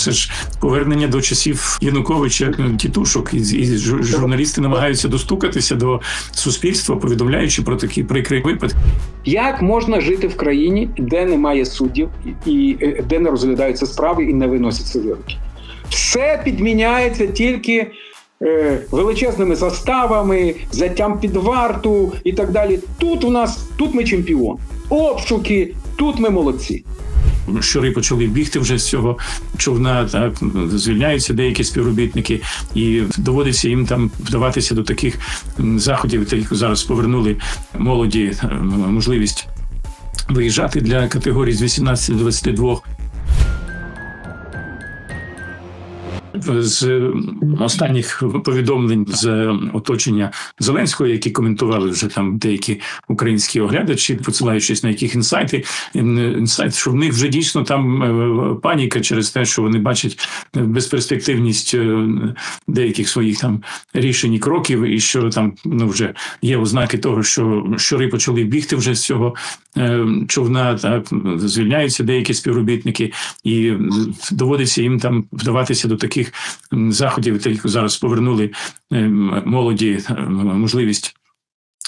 Це ж повернення до часів Януковича е, тітушок, і, і журналісти намагаються достукатися до суспільства, повідомляючи про такі прикрі випадки. Як можна жити в країні, де немає суддів і і, е, де не розглядаються справи і не виносяться вироки? Все підміняється тільки е, величезними заставами, взяттям під варту і так далі. Тут у нас тут ми чемпіон. Обшуки, тут ми молодці. Щури почали бігти вже з цього човна. Так звільняються деякі співробітники, і доводиться їм там вдаватися до таких заходів. Тільки зараз повернули молоді е, можливість виїжджати для категорії з 18 до 22. З е, останніх повідомлень з е, оточення Зеленського, які коментували вже там деякі українські оглядачі, посилаючись на яких інсайти, інсайт, що в них вже дійсно там е, паніка через те, що вони бачать безперспективність деяких своїх там рішень і кроків, і що там ну вже є ознаки того, що щури почали бігти вже з цього човна. Так звільняються деякі співробітники, і доводиться їм там вдаватися до таких м, заходів. Тільки зараз повернули е, молоді е, можливість.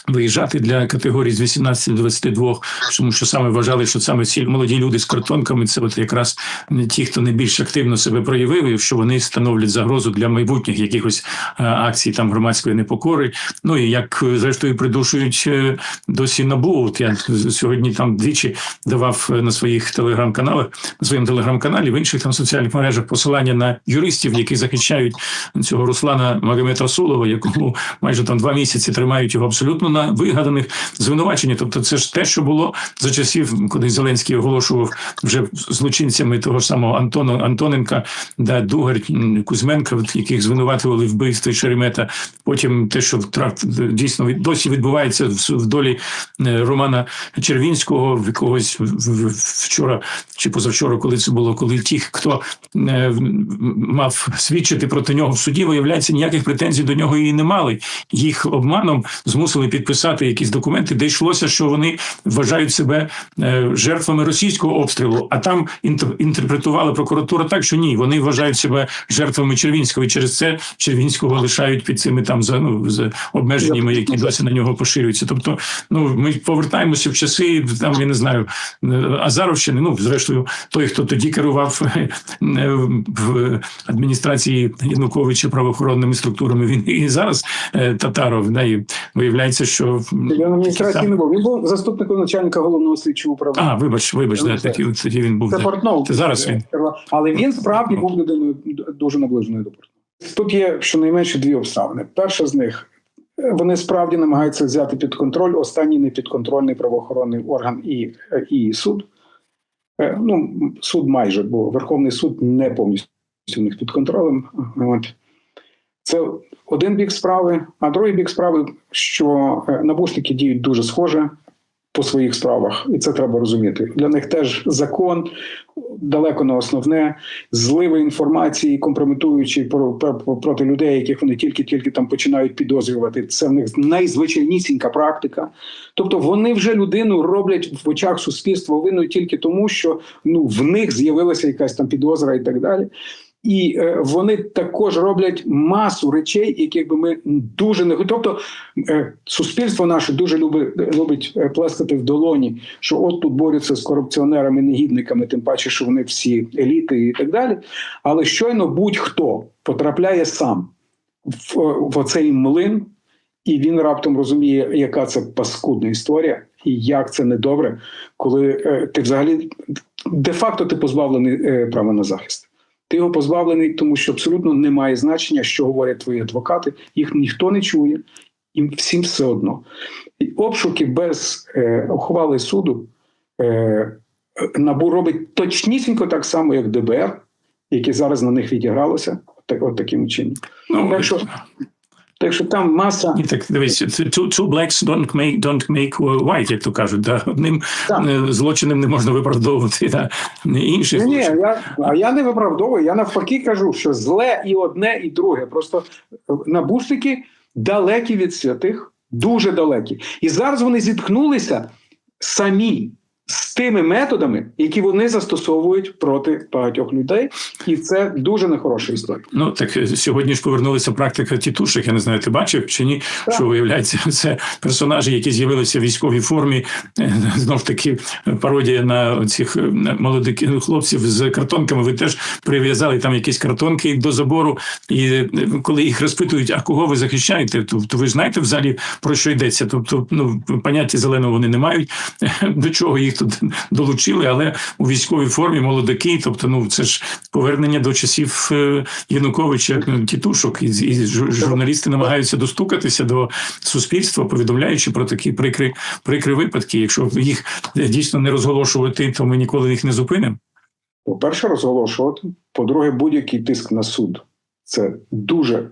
Виїжджати для категорій з 18 до 22, тому що саме вважали, що саме ці молоді люди з картонками це от якраз ті, хто найбільш активно себе проявив, і що вони становлять загрозу для майбутніх якихось е, акцій там громадської непокори. Ну і як е, зрештою придушують е, досі набу. От я сьогодні там двічі давав на своїх телеграм-каналах, на своєму телеграм-каналі, в інших там соціальних мережах посилання на юристів, які захищають цього Руслана Магомед Расулова, якому майже там два місяці тримають його абсолютно на вигаданих звинуваченнях. Тобто, це ж те, що було за часів, коли Зеленський оголошував вже злочинцями того ж самого Антона Антоненка, да, Дугар, Кузьменка, яких звинуватували в вбивстві Шеремета. Потім те, що трак- дійсно досі відбувається в, долі е, Романа Червінського, в якогось вчора чи позавчора, коли це було, коли ті, хто е, мав свідчити проти нього в суді, виявляється, ніяких претензій до нього і не мали. Їх обманом змусили підписати якісь документи, де йшлося, що вони вважають себе е, жертвами російського обстрілу. А там інтер- інтерпретувала прокуратура так, що ні, вони вважають себе жертвами Червінського, і через це Червінського лишають під цими там за ну з обмеженнями, які досі на нього поширюються. Тобто, ну ми повертаємося в часи там, я не знаю, е, Азаровщини. Ну, зрештою, той, хто тоді керував е, в адміністрації Януковича правоохоронними структурами, він і зараз Татаров. Да, і виявляється, що Він адміністрації не був. Він був заступником начальника головного слідчого управління. а, вибач, вибач, да, тоді, тоді він був. Це да. Портнов. Це зараз він. Але він справді був людиною дуже наближеною до Портнова. Тут є щонайменше дві обставини. Перша з них вони справді намагаються взяти під контроль останній непідконтрольний правоохоронний орган і, і суд. Е, Ну, суд майже, бо Верховний суд не повністю у них під контролем. От. Це один бік справи, а другий бік справи, що е, набушники діють дуже схоже по своїх справах, і це треба розуміти. Для них теж закон далеко не основне, зливи інформації, компрометуючі про, про, про- проти людей, яких вони тільки-тільки там починають підозрювати. Це в них найзвичайнісінька практика. Тобто вони вже людину роблять в очах суспільства винною тільки тому, що ну в них з'явилася якась там підозра і так далі. І е, вони також роблять масу речей, яких би ми дуже не тобто е, суспільство наше дуже любить, любить е, плескати в долоні, що от тут борються з корупціонерами, негідниками, тим паче, що вони всі еліти і так далі. Але щойно будь-хто потрапляє сам в, в оцей млин, і він раптом розуміє, яка це паскудна історія, і як це недобре, коли ти взагалі де-факто ти позбавлений права на захист. Ти його позбавлений, тому що абсолютно немає значення, що говорять твої адвокати. Їх ніхто не чує, їм всім все одно. І обшуки без е, ухвали суду е, набу робить точнісінько так само, як ДБР, яке зараз на них відігралося, от, от таким чином. Ну, Так що, так що там маса. Ні, так дивись, two, two blacks don't make, don't make white, як то кажуть. Да? Одним Так. е, злочином не можна виправдовувати да? інший Ні, ні, я, а я не виправдовую. Я навпаки кажу, що зле і одне, і друге. Просто набушники далекі від святих, дуже далекі. І зараз вони зіткнулися самі з тими методами, які вони застосовують проти багатьох людей, і це дуже нехороша історія. Ну так е, сьогодні ж повернулася практика тітушек. Я не знаю, ти бачив чи ні? Так. Що виявляється, це персонажі, які з'явилися в військовій формі. Е, Знов таки пародія на цих е, молодих хлопців з картонками. Ви теж прив'язали там якісь картонки до забору. І коли їх розпитують, а кого ви захищаєте, то, то ви ж знаєте взагалі про що йдеться. Тобто, ну поняття зеленого вони не мають. До чого їх тут долучили, але у військовій формі молодики. Тобто, ну це ж повернення до часів е, Януковича ну, тітушок, і, і журналісти намагаються достукатися до суспільства, повідомляючи про такі прикри, прикри випадки. Якщо їх дійсно не розголошувати, то ми ніколи їх не зупинимо. По-перше, розголошувати. По-друге, будь-який тиск на суд це дуже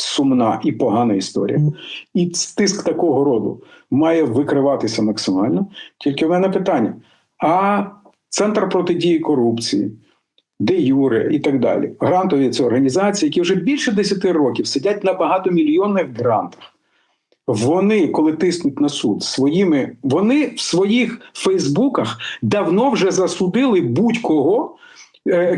сумна і погана історія. І тиск такого роду має викриватися максимально. Тільки в мене питання: а Центр протидії корупції, де Юре і так далі, грантові це організації, які вже більше 10 років сидять на багатомільйонних грантах. Вони, коли тиснуть на суд своїми, вони в своїх Фейсбуках давно вже засудили будь-кого,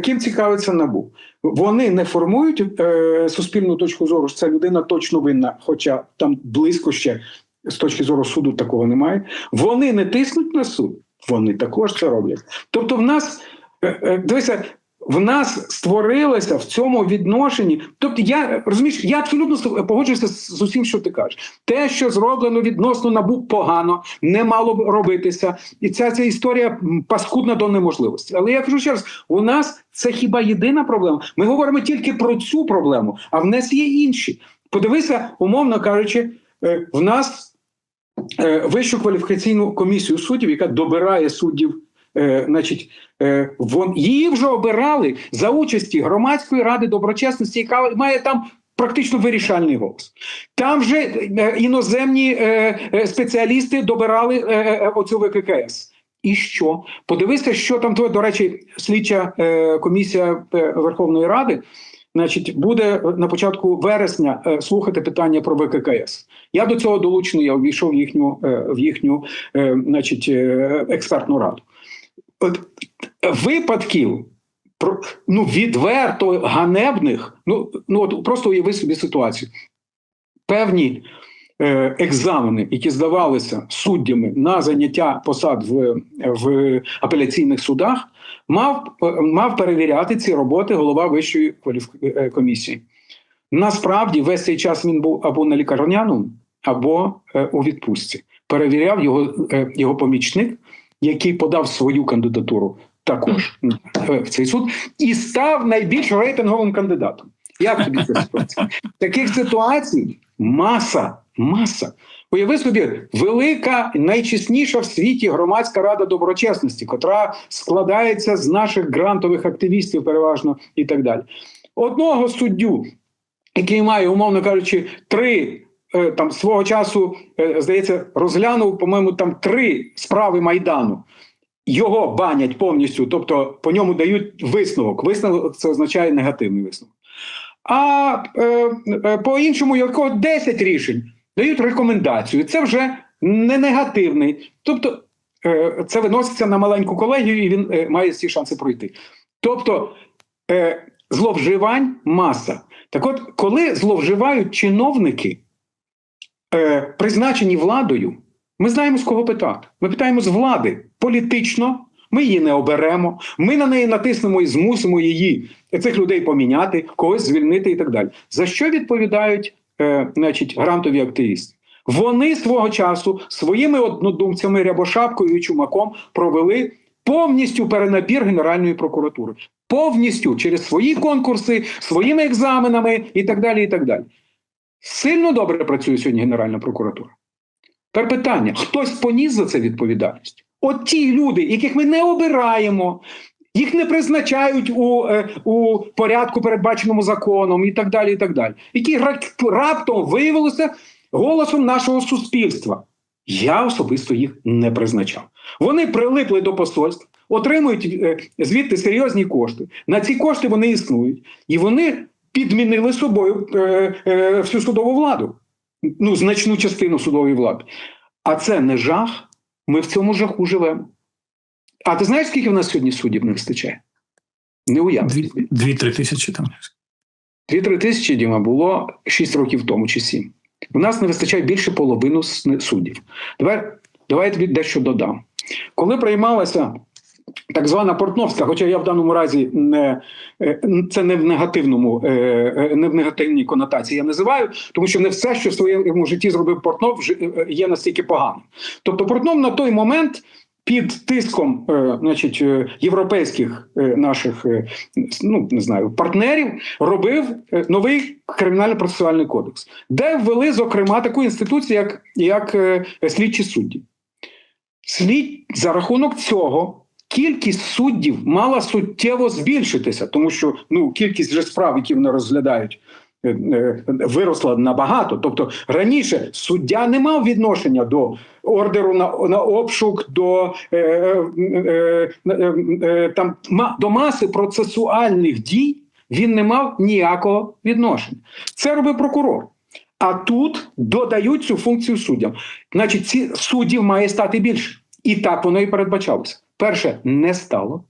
ким цікавиться набу. Вони не формують е, суспільну точку зору, що ця людина точно винна, хоча там близько ще з точки зору суду такого немає. Вони не тиснуть на суд, вони також це роблять. Тобто, в нас е, е, дивися. В нас створилося в цьому відношенні. Тобто, я розумієш, я абсолютно погоджуюся з з усім, що ти кажеш. Те, що зроблено відносно набу погано, не мало б робитися, і ця, ця історія паскудна до неможливості. Але я кажу ще раз: у нас це хіба єдина проблема? Ми говоримо тільки про цю проблему, а в нас є інші. Подивися, умовно кажучи, е, в нас е, вищу кваліфікаційну комісію суддів, яка добирає суддів. Е, значить, е, вон її вже обирали за участі громадської ради доброчесності, яка має там практично вирішальний голос. Там вже е, іноземні е, спеціалісти добирали оцю ВККС. І що? Подивися, що там то, до речі, слідча комісія Верховної Ради. Значить, буде на початку вересня слухати питання про ВККС. Я до цього долучений, я увійшов в їхню, в їхню значить, експертну раду. Е, випадків ну відверто ганебних. Ну ну от просто уяви собі ситуацію. Певні е, екзамени, які здавалися суддями на заняття посад в, в апеляційних судах, мав, е, мав перевіряти ці роботи голова вищої е, комісії. Насправді, весь цей час він був або на лікарняному, або е, у відпустці. Перевіряв його, е, його помічник, який подав свою кандидатуру також в цей суд, і став найбільш рейтинговим кандидатом. Як тобі ця ситуація? Таких ситуацій маса, маса. Уяви собі, велика, найчесніша в світі громадська рада доброчесності, котра складається з наших грантових активістів, переважно і так далі. Одного суддю, який має, умовно кажучи, три там свого часу, е, здається, розглянув, по-моєму, там три справи майдану. Його банять повністю, тобто по ньому дають висновок. Висновок це означає негативний висновок. А е, е, по іншому, якого 10 рішень дають рекомендацію. Це вже не негативний. Тобто е, це виноситься на маленьку колегію, і він е, має всі шанси пройти. Тобто е, зловживань маса. Так от, коли зловживають чиновники, е, призначені владою, ми знаємо з кого питати. Ми питаємо з влади політично. Ми її не оберемо, ми на неї натиснемо і змусимо її цих людей поміняти, когось звільнити і так далі. За що відповідають е, значить, грантові активісти? Вони свого часу своїми однодумцями Рябошапкою і Чумаком провели повністю перенабір Генеральної прокуратури. Повністю через свої конкурси, своїми екзаменами і так далі. і так далі. Сильно добре працює сьогодні Генеральна прокуратура. Тепер питання: хтось поніс за це відповідальність? От ті люди, яких ми не обираємо, їх не призначають у, е, у порядку, передбаченому законом, і так далі. і так далі, Які ра- раптом виявилися голосом нашого суспільства. Я особисто їх не призначав. Вони прилипли до посольств, отримують е, звідти серйозні кошти. На ці кошти вони існують, і вони підмінили собою е, е, всю судову владу, ну значну частину судової влади. А це не жах. Ми в цьому жаху живемо. А ти знаєш, скільки в нас сьогодні суддів не вистачає? Не. Дві- Дві-три тисячі там. Дві-три тисячі Діма було 6 років тому чи 7. У нас не вистачає більше половину суддів. Давай, давай я тобі дещо додам. Коли приймалася так звана Портновська, хоча я в даному разі не е, це не в негативному, е, е, не в негативній конотації я називаю, тому що не все, що в своєму житті зробив Портнов, є настільки поганим. Тобто, Портнов на той момент. Під тиском, значить, європейських наших ну не знаю партнерів робив новий кримінально-процесуальний кодекс, де ввели зокрема таку інституцію, як, як слідчі судді. Слід за рахунок цього кількість суддів мала суттєво збільшитися, тому що ну кількість вже справ, які вони розглядають. е, е, Виросла набагато. Тобто раніше суддя не мав відношення до ордеру на, на обшук, до, е, е, е, е, там, до маси процесуальних дій він не мав ніякого відношення. Це робив прокурор. А тут додають цю функцію суддям. Значить, ці суддів має стати більше. І так воно і передбачалося. Перше, не стало.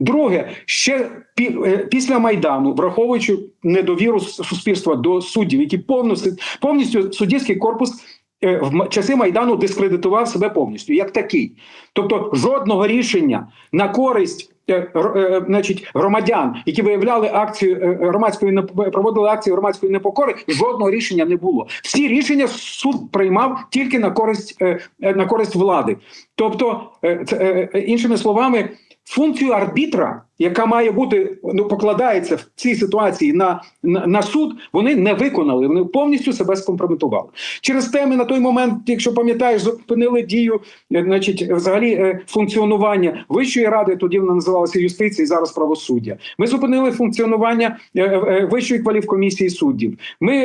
Друге, ще е, після Майдану, враховуючи недовіру суспільства до суддів, які повністю, повністю суддівський корпус е, в часи Майдану дискредитував себе повністю, як такий. Тобто жодного рішення на користь. Е, е, Значить, громадян, які виявляли акцію е, громадської проводили акцію громадської непокори, жодного рішення не було. Всі рішення суд приймав тільки на користь на користь влади. Тобто, іншими словами, функцію арбітра, яка має бути ну покладається в цій ситуації на, на, на суд, вони не виконали. Вони повністю себе скомпрометували. Через те ми на той момент, якщо пам'ятаєш, зупинили дію, е, значить, взагалі е, функціонування Вищої ради, тоді вона називалася юстиції, зараз правосуддя. Ми зупинили функціонування е, Вищої кваліфкомісії суддів. Ми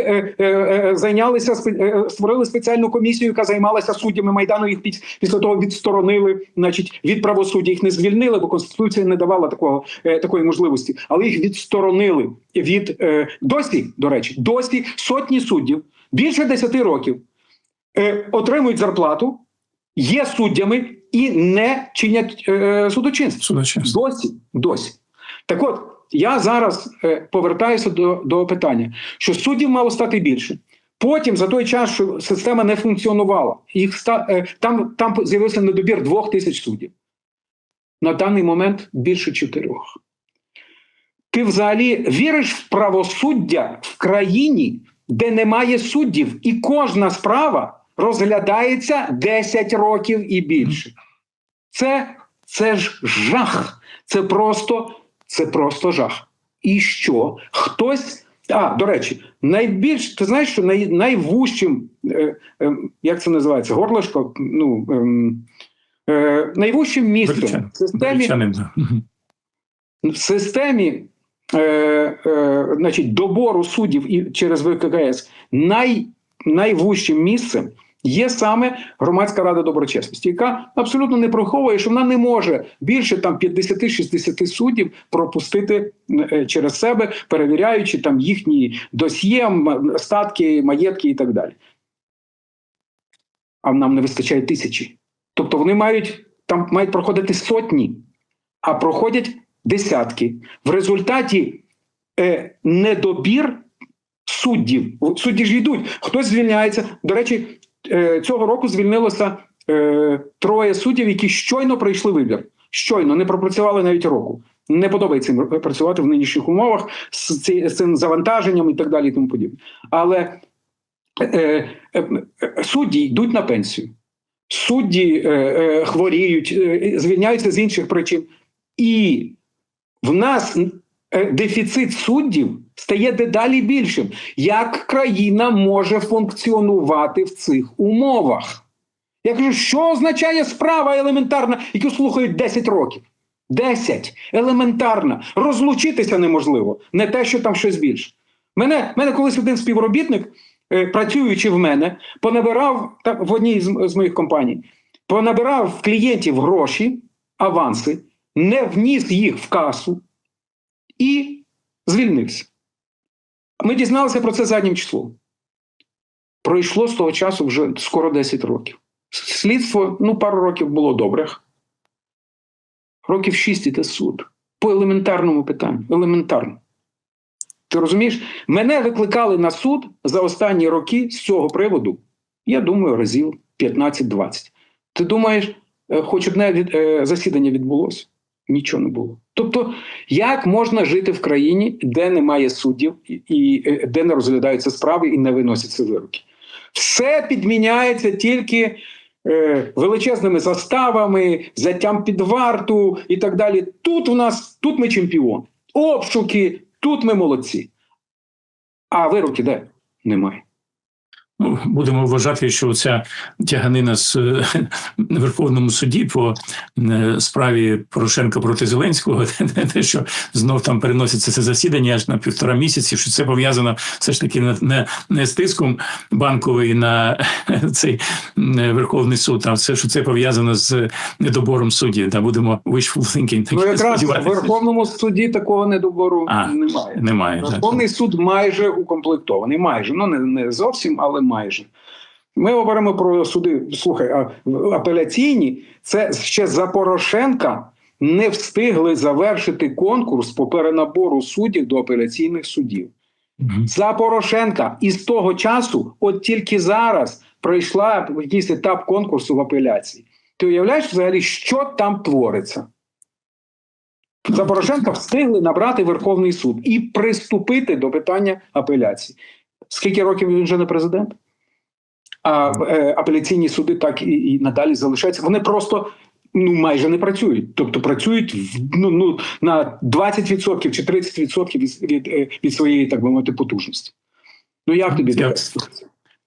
зайнялися створили спеціальну комісію, яка займалася суддями майдану. Їх піс- після того відсторонили, значить, від правосуддя. Їх не звільнили, бо конституція не давала такого е, такої можливості, але їх відсторонили від е, досі. До речі, досі сотні суддів більше 10 років е, отримують зарплату, є суддями і не чинять е, судочинство. Судочинство. Досі, досі. Так от, я зараз е, повертаюся до, до питання, що суддів мало стати більше. Потім, за той час, що система не функціонувала, їх ста, е, там, там з'явився недобір двох тисяч суддів. На даний момент більше чотирьох. Ти взагалі віриш в правосуддя в країні, де немає суддів, і кожна справа розглядається 10 років і більше. Це, це ж жах. Це просто, це просто жах. І що? Хтось. А, до речі, найбільш ти знаєш, що най, найвужчим, е, е, як це називається, горлишко, ну, ем, е, найвужчим місцем в системі в системі е, е, значить, добору суддів і через ВККС най, найвужчим місцем є саме громадська рада доброчесності, яка абсолютно не приховує, що вона не може більше там 50-60 суддів пропустити е, через себе, перевіряючи там їхні досьє, статки, маєтки і так далі. А нам не вистачає тисячі. Тобто вони мають там мають проходити сотні, а проходять десятки. В результаті е, недобір суддів. Судді ж йдуть, хтось звільняється. До речі, е, цього року звільнилося е, троє суддів, які щойно пройшли вибір. Щойно не пропрацювали навіть року. Не подобається їм працювати в нинішніх умовах з, цим завантаженням і так далі, і тому подібне. Але е, е, е, судді йдуть на пенсію. Судді е, е, хворіють, е, звільняються з інших причин. І в нас дефіцит суддів стає дедалі більшим. Як країна може функціонувати в цих умовах? Я кажу, що означає справа елементарна, яку слухають 10 років? 10. Елементарна. Розлучитися неможливо. Не те, що там щось більше. Мене, мене колись один співробітник, працюючи в мене, понабирав та, в одній з, з моїх компаній, понабирав клієнтів гроші, аванси, не вніс їх в касу і звільнився. Ми дізналися про це заднім числом. Пройшло з того часу вже скоро 10 років. Слідство, ну, пару років було добрих. Років шість іде суд. По елементарному питанню. Елементарно. Ти розумієш? Мене викликали на суд за останні роки з цього приводу, я думаю, разів 15-20. Ти думаєш, е, хоч одне е, засідання відбулося? Нічого не було. Тобто, як можна жити в країні, де немає суддів, і, і е, де не розглядаються справи і не виносяться вироки? Все підміняється тільки е, величезними заставами, взяттям під варту і так далі. Тут у нас тут ми чемпіон. Обшуки, тут ми молодці. А вироки де? Немає. Будемо вважати, що ця тяганина з е, Верховному суді по е, справі Порошенка проти Зеленського, те, що знов там переноситься це засідання аж на півтора місяці, що це пов'язано все ж таки не, не, не з тиском банковий на цей е, Верховний суд, а все, що це пов'язано з недобором судді. Та будемо wishful thinking. Ну, якраз в. Верховному суді такого недобору А, немає. Немає. так. Верховний суд майже укомплектований. Майже. Ну, не, не зовсім, але майже. Ми говоримо про суди. Слухай, а апеляційні це ще за Порошенка не встигли завершити конкурс по перенабору суддів до апеляційних судів. За Порошенка і з того часу, от тільки зараз пройшла якийсь етап конкурсу в апеляції. Ти уявляєш взагалі, що там твориться? За Порошенка встигли набрати Верховний суд і приступити до питання апеляції. Скільки років він вже не президент? А е, апеляційні суди так і, і надалі залишаються. Вони просто ну майже не працюють. Тобто працюють в- ну, ну, на 20% чи 30% від, від, е, від своєї, так би мовити, потужності. Ну як тобі таке?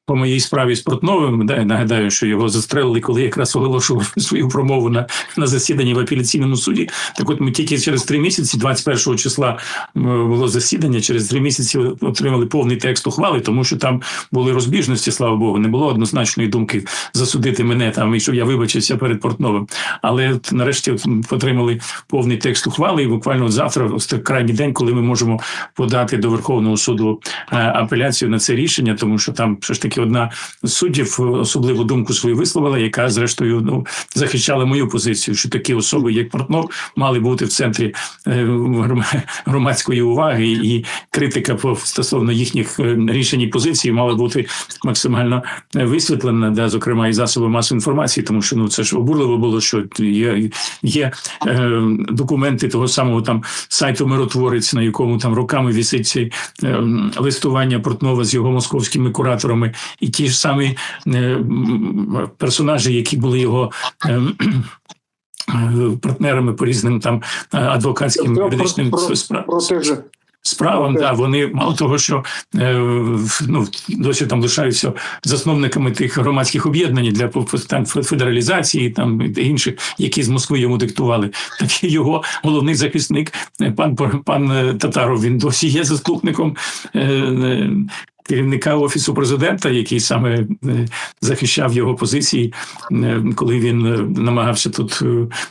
По моїй справі з Портновим, да, нагадаю, що його застрелили, коли якраз оголошував свою промову на, на засіданні в апеляційному суді. Так от ми тільки через три місяці, 21 числа було засідання, через три місяці отримали повний текст ухвали, тому що там були розбіжності, слава Богу, не було однозначної думки засудити мене там і щоб я вибачився перед Портновим. Але нарешті от, отримали повний текст ухвали, і буквально от завтра, ось так крайній день, коли ми можемо подати до Верховного суду е, апеляцію на це рішення, тому що там все ж таки одна з суддів е, особливу думку свою висловила, яка зрештою ну захищала мою позицію, що такі особи, як Портнов, мали бути в центрі е, громадської уваги, і критика стосовно їхніх е, рішень і позицій мала бути максимально висвітлена, да, зокрема і засоби масової інформації, тому що ну це ж обурливо було, що є, є е, документи того самого там сайту миротворець, на якому там роками вісить е, листування Портнова з його московськими кураторами, і ті ж самі е, персонажі, які були його. е, е, Партнерами по різним там адвокатським Про- юридичним про- спра- Про те ж справам, да, вони мало того, що е, ну, досі там лишаються засновниками тих громадських об'єднань для там, федералізації там і інших, які з Москви йому диктували. Так і його головний захисник, пан пан Татаров, він досі є заступником. Керівника офісу президента, який саме е, захищав його позиції, е, коли він е, намагався тут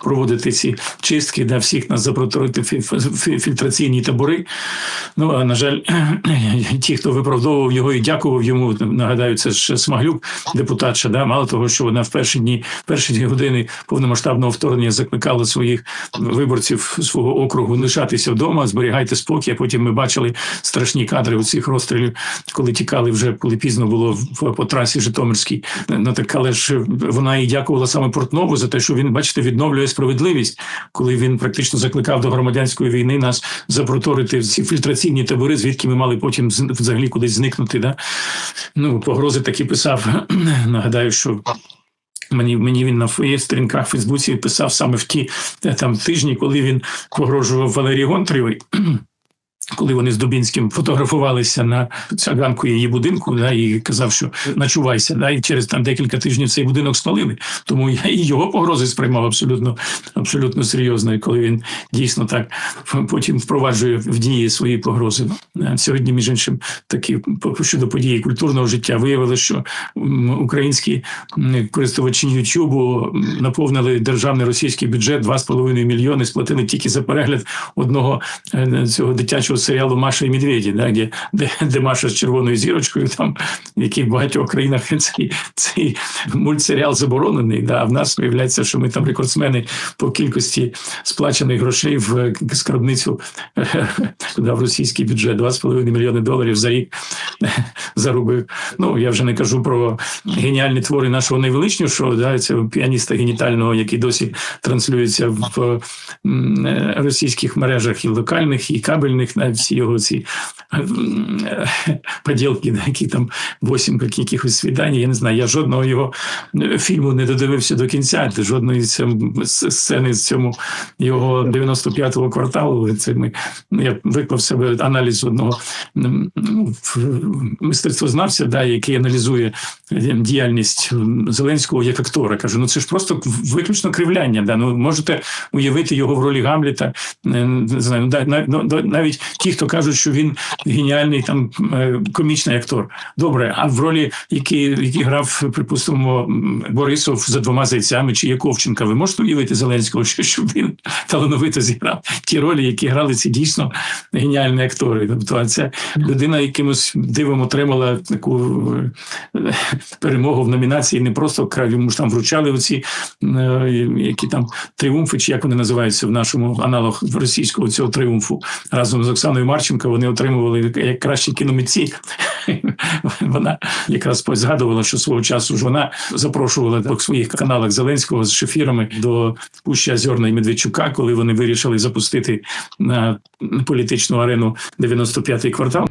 проводити ці чистки, да, всіх нас запроторити фі- фі- фільтраційні табори. Ну а на жаль, ті, хто виправдовував його і дякував йому, нагадаю, це ж Смаглюк, депутатша. Да, мало того, що вона в перші дні, перші дві години повномасштабного вторгнення закликала своїх виборців свого округу лишатися вдома, зберігайте спокій. А потім ми бачили страшні кадри у цих розстрілів, коли тікали вже, коли пізно було в- по трасі Житомирській. Ну так але ж вона і дякувала саме Портнову за те, що він, бачите, відновлює справедливість, коли він практично закликав до громадянської війни нас запроторити в ці фільтраційні табори, звідки ми мали потім взагалі кудись зникнути. Да? Ну, погрози такі писав. Нагадаю, що. Мені мені він на своїх сторінках в Фейсбуці писав саме в ті е, там тижні, коли він погрожував Валерії Гонтарєвій. Коли вони з Дубінським фотографувалися на ганку її будинку, да, і казав, що начувайся, да, і через там декілька тижнів цей будинок спалили. Тому я і його погрози сприймав абсолютно, абсолютно серйозно. І коли він дійсно так потім впроваджує в дії свої погрози. Сьогодні, між іншим, такі по- щодо події культурного життя виявили, що українські користувачі Ютубу наповнили державний російський бюджет 2,5 мільйони, сплатили тільки за перегляд одного е, цього дитячого іншого серіалу Маша і Медведі, да, де, де, де Маша з червоною зірочкою, там в яких в багатьох країнах цей, цей мультсеріал заборонений. Да, а в нас виявляється, що ми там рекордсмени по кількості сплачених грошей в скарбницю да, в російський бюджет 2,5 мільйони доларів за рік заробив. Ну я вже не кажу про геніальні твори нашого найвеличнішого, да, цього піаніста генітального, який досі транслюється в е, російських мережах і локальних, і кабельних, на всі його ці е, поділки, да, які там восім якихось свідань. Я не знаю. Я жодного його е, фільму не додивився до кінця. Жодної сцени з цьому його 95-го кварталу. Це ми ну, я виклав себе аналіз одного мистецтвознавця, да, який аналізує е, діяльність Зеленського як актора. Каже, ну це ж просто виключно кривляння. Да? Ну можете уявити його в ролі Гамліта. Не знаю, ну, на- ну, навіть ті, хто кажуть, що він геніальний там е, комічний актор. Добре, а в ролі, який, який грав, припустимо, Борисов за двома зайцями чи Яковченка, ви можете уявити Зеленського, що щоб він талановито зіграв ті ролі, які грали ці дійсно геніальні актори. Тобто, ця людина якимось дивом отримала таку е, перемогу в номінації. Не просто крав, йому ж там вручали оці е, які там тріумфи, чи як вони називаються в нашому аналог російського цього тріумфу разом з Оксаною Марченко. Вони отримували як кращі кіномитці. Вона якраз згадувала, що свого часу ж вона запрошувала по своїх каналах Зеленського з шефірами до Пуща Зерна і Медведчука, коли вони вирішили запустити на політичну арену 95-й квартал.